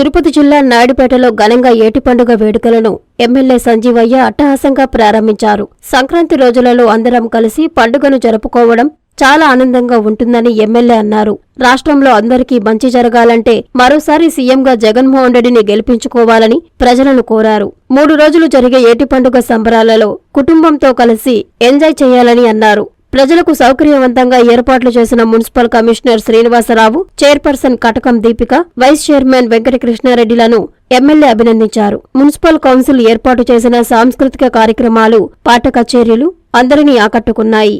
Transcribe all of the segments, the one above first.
తిరుపతి జిల్లా నాయుడుపేటలో ఘనంగా ఏటి పండుగ వేడుకలను ఎమ్మెల్యే సంజీవయ్య అట్టహాసంగా ప్రారంభించారు. సంక్రాంతి రోజులలో అందరం కలిసి పండుగను జరుపుకోవడం చాలా ఆనందంగా ఉంటుందని ఎమ్మెల్యే అన్నారు. రాష్ట్రంలో అందరికీ మంచి జరగాలంటే మరోసారి సీఎంగా జగన్మోహన్ రెడ్డిని గెలిపించుకోవాలని ప్రజలను కోరారు. మూడు రోజులు జరిగే ఏటి పండుగ సంబరాలలో కుటుంబంతో కలిసి ఎంజాయ్ చేయాలని అన్నారు. ప్రజలకు సౌకర్యవంతంగా ఏర్పాట్లు చేసిన municipal commissioner Srinivasa Rao chairperson Katakam Deepika vice chairman వెంకటకృష్ణారెడ్డిలను MLA అభినందించారు. మున్సిపల్ కౌన్సిల్ ఏర్పాటు చేసిన సాంస్కృతిక కార్యక్రమాలు పాట కచేరీలు అందరినీ ఆకట్టుకున్నాయి.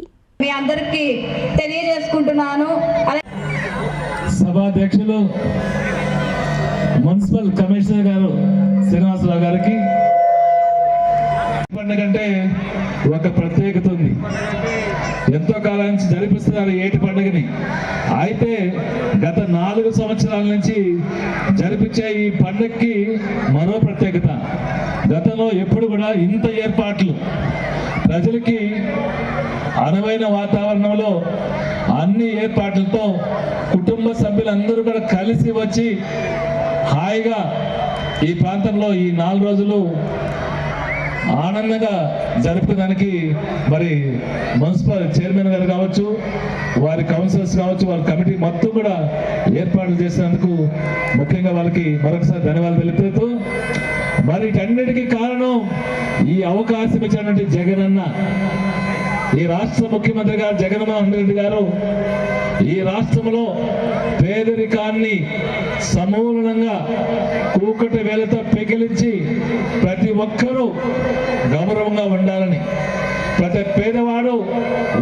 మున్సిపల్ కమిషనర్ గారు శ్రీనివాసరావు గారికి పండుగ అంటే ఒక ప్రత్యేకత ఉంది. ఎంతో కాలం నుంచి జరిపిస్తున్నారు ఏటి పండుగని. అయితే గత నాలుగు సంవత్సరాల నుంచి జరిపించే ఈ పండుగకి మరో ప్రత్యేకత. గతంలో ఎప్పుడు కూడా ఇంత ఏర్పాట్లు. ప్రజలకి అనువైన వాతావరణంలో అన్ని ఏర్పాట్లతో కుటుంబ సభ్యులందరూ కూడా కలిసి వచ్చి హాయిగా ఈ ప్రాంతంలో ఈ నాలుగు రోజులు ఆనందంగా జరుపుకోవడానికి మరి మున్సిపల్ చైర్మన్ గారు కావచ్చు వారి కౌన్సిలర్స్ కావచ్చు వారి కమిటీ మొత్తం కూడా ఏర్పాట్లు చేసినందుకు ముఖ్యంగా వాళ్ళకి మరొకసారి ధన్యవాదాలు తెలుపుతూ మరి వీటన్నిటికీ కారణం ఈ అవకాశం ఇచ్చినటువంటి జగనన్న. ఈ రాష్ట్ర ముఖ్యమంత్రి గారు జగన్మోహన్ రెడ్డి గారు ఈ రాష్ట్రంలో పేదరికాన్ని సమూలంగా కూకటి వేలతో పెకిలించి ప్రతి ఒక్కరూ గౌరవంగా ఉండాలని ప్రతి పేదవాడు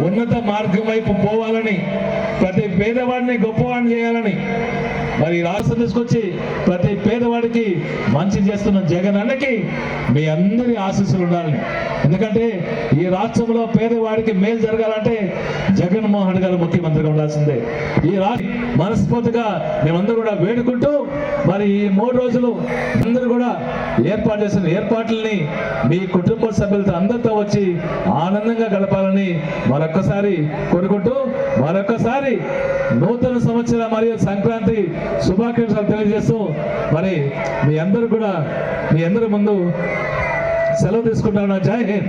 ఉన్నత మార్గం వైపు పోవాలని ప్రతి పేదవాడిని గొప్పవాడిని చేయాలని మరి ఈ రాష్ట్రం తీసుకొచ్చి ప్రతి పేదవాడికి మంచి చేస్తున్న జగన్ అన్నకి మీ అందరి ఆశీస్సులు ఉండాలని ఎందుకంటే ఈ రాష్ట్రంలో పేదవాడికి మేలు జరగాలంటే జగన్మోహన్ గారు ముఖ్యమంత్రిగా ఉండాల్సిందే. ఈ రాష్ట్ర మనస్ఫూర్తిగా మేమందరూ కూడా వేడుకుంటూ మరి ఈ మూడు రోజులు అందరూ కూడా ఏర్పాటు చేసిన ఏర్పాట్లని మీ కుటుంబ సభ్యులతో అందరితో వచ్చి ఆనందంగా గడపాలని మరొక్కసారి కోరుకుంటూ మరొక్కసారి సంవత్సర మరియు సంక్రాంతి శుభాకాంక్షలు తెలియజేస్తూ మరి మీ అందరూ కూడా మీ అందరి ముందు సెలవు తీసుకుంటాను. జై హింద్.